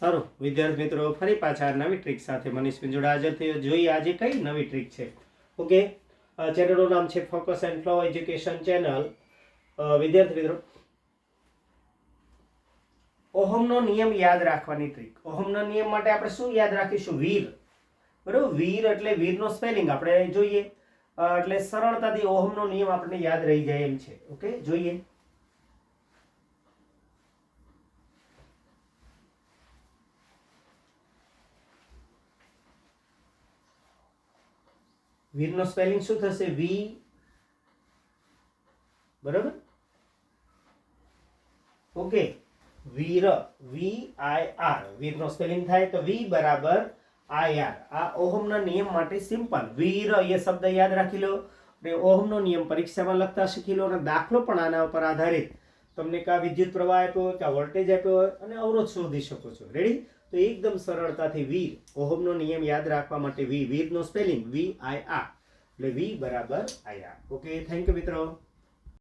સારું, વિદ્યાર્થી મિત્રો, ફરી પાછા નવી ટ્રીક સાથે મનીષ પિંજોડા હાજર થયો. જોઈએ આજે કઈ નવી ટ્રીક છે. ઓકે ચેનલનું નામ છે focus and flow education channel વિદ્યાર્થી મિત્રો, ઓહમનો નિયમ યાદ રાખવાની ટ્રીક ઓહમનો નિયમ માટે આપણે શું યાદ રાખીશું? વીર. બરાબર? વીર એટલે વીરનો સ્પેલિંગ આપણે જોઈએ. એટલે સરળતાથી ઓહમનો નિયમ આપણને યાદ રહી જાય એમ છે. ઓકે જોઈએ. વીરનો સ્પેલિંગ શું થશે? વી. બરાબર? Okay. Veer, V I R. વીરનો spelling થાય તો વી બરાબર આઈ આર. આ ઓહમના નિયમ માટે સિમ્પલ વીર, એ શબ્દ યાદ રાખી લો. અને ઓહમનો નિયમ પરીક્ષામાં લખતા શીખી લો અને દાખલો પણ આના ઉપર આધારિત. તમને કા વિદ્યુત પ્રવાહ આપ્યો હોય, કા વોલ્ટેજ આપ્યો હોય, અને અવરોધ શોધી શકો છો. રેડી તો એકદમ સરળતાથી વીર ઓહમનો નિયમ યાદ રાખવા માટે વી, વીરનો સ્પેલિંગ, વી આઈ આ એટલે વી બરાબર આઈ આ ઓકે થેન્ક યુ મિત્રો.